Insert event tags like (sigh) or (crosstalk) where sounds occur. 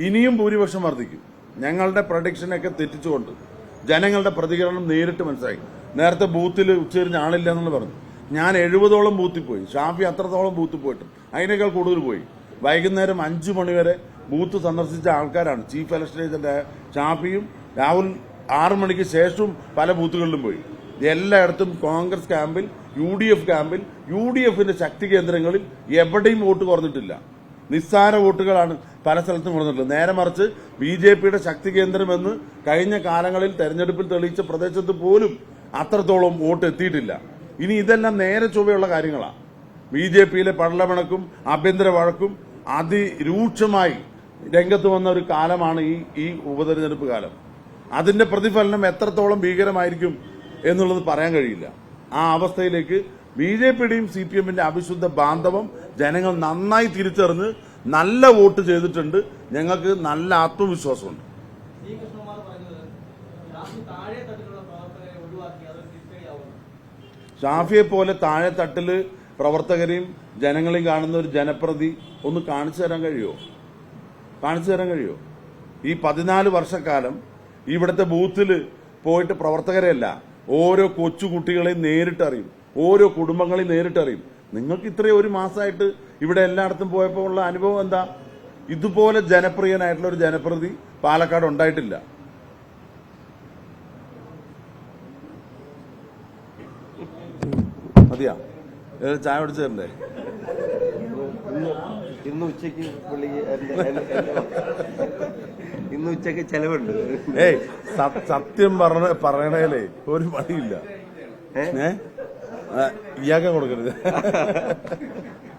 ഇനിയും ഭൂരിപക്ഷം വർദ്ധിക്കും. ഞങ്ങളുടെ പ്രഡിക്ഷനൊക്കെ തെറ്റിച്ചുകൊണ്ട് ജനങ്ങളുടെ പ്രതികരണം നേരിട്ട് മനസ്സിലാക്കി നേരത്തെ ബൂത്തിൽ ഉച്ചതിരിഞ്ഞ് ആളില്ല എന്നുള്ളത് പറഞ്ഞു. ഞാൻ എഴുപതോളം ബൂത്തിൽ പോയി. ഷാഫി അത്രത്തോളം ബൂത്തിൽ പോയിട്ട് അതിനേക്കാൾ കൂടുതൽ പോയി. വൈകുന്നേരം അഞ്ചു മണിവരെ ബൂത്ത് സന്ദർശിച്ച ആൾക്കാരാണ്. ചീഫ് ഇലക്ഷൻ ഏജന്റ് ഷാഫിയും രാഹുൽ ആറു മണിക്ക് ശേഷവും പല ബൂത്തുകളിലും പോയി. എല്ലായിടത്തും കോൺഗ്രസ് ക്യാമ്പിൽ യു ഡി എഫ് ക്യാമ്പിൽ യു ഡി എഫിന്റെ ശക്തി കേന്ദ്രങ്ങളിൽ എവിടെയും വോട്ട് കുറഞ്ഞിട്ടില്ല. നിസ്സാര വോട്ടുകളാണ് പല സ്ഥലത്തും കുറഞ്ഞിട്ടുള്ളത് നേരെ മറിച്ച് ബി ജെ പിയുടെ ശക്തി കേന്ദ്രമെന്ന് കഴിഞ്ഞ കാലങ്ങളിൽ തെരഞ്ഞെടുപ്പിൽ തെളിയിച്ച പ്രദേശത്ത് പോലും അത്രത്തോളം വോട്ട് എത്തിയിട്ടില്ല. ഇനി ഇതെല്ലാം നേരെ ചൊവ്വയുള്ള കാര്യങ്ങളാണ് ബി ജെ പിയിലെ പടലമിണക്കും ആഭ്യന്തര വഴക്കും അതിരൂക്ഷമായി രംഗത്ത് വന്ന ഒരു കാലമാണ് ഈ ഈ ഉപതെരഞ്ഞെടുപ്പ് കാലം. അതിന്റെ പ്രതിഫലനം എത്രത്തോളം ഭീകരമായിരിക്കും എന്നുള്ളത് പറയാൻ കഴിയില്ല. ആ അവസ്ഥയിലേക്ക് ബി ജെ പിയുടെയും സി പി എമ്മിന്റെ അവിശുദ്ധ ബാന്ധവം ജനങ്ങൾ നന്നായി തിരിച്ചറിഞ്ഞ് നല്ല വോട്ട് ചെയ്തിട്ടുണ്ട്. ഞങ്ങൾക്ക് നല്ല ആത്മവിശ്വാസമുണ്ട്. ഷാഫിയെ പോലെ താഴെ തട്ടിൽ പ്രവർത്തകരെയും ജനങ്ങളെയും കാണുന്ന ഒരു ജനപ്രതി ഒന്ന് കാണിച്ചു തരാൻ കഴിയുമോ കാണിച്ചു തരാൻ കഴിയുമോ ഈ പതിനാല് വർഷക്കാലം ഇവിടുത്തെ ബൂത്തിൽ പോയിട്ട് പ്രവർത്തകരെയല്ല ഓരോ കൊച്ചു കുട്ടികളെയും നേരിട്ട് അറിയും ഓരോ കുടുംബങ്ങളെയും നേരിട്ട് അറിയും നിങ്ങൾക്ക് ഇത്രയും ഒരു മാസമായിട്ട് ഇവിടെ എല്ലായിടത്തും പോയപ്പോൾ ഉള്ള അനുഭവം എന്താ? ഇതുപോലെ ജനപ്രിയനായിട്ടുള്ള ഒരു ജനപ്രതി പാലക്കാട് ഉണ്ടായിട്ടില്ല. മതിയാ. ചായ കുടിച്ചു തരണ്ടേ? ഇന്ന് ഉച്ചയ്ക്ക് ഇന്ന് ഉച്ചയ്ക്ക് ചെലവുണ്ട്. ഏയ് സത്യം പറഞ്ഞ പറയണേലേ ഒരു പണിയില്ല. ഏ? ആ, കൊടുക്കരുത്. (laughs)